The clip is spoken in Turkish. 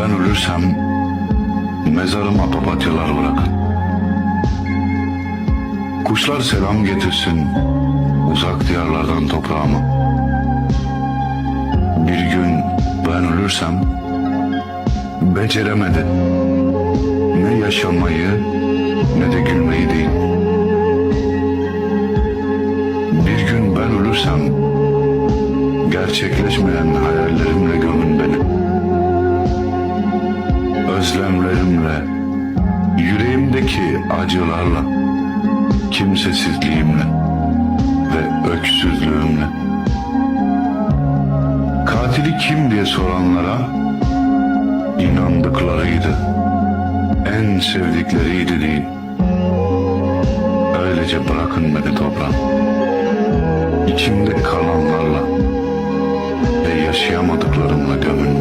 Ben ölürsem mezarıma papatyalar bırakın. Kuşlar selam getirsin uzak diyarlardan toprağıma. Bir gün ben ölürsem beceremedi ne yaşamayı ne de gülmeyi değil. Bir gün ben ölürsem gerçekleşmeyen hayallerimle Özlemlerimle, yüreğimdeki acılarla, kimsesizliğimle ve öksüzlüğümle. Katili kim diye soranlara inandıklarıydı, en sevdikleriydi değil. Öylece bırakın beni toprağım. İçimde kalanlarla ve yaşayamadıklarımla gömün.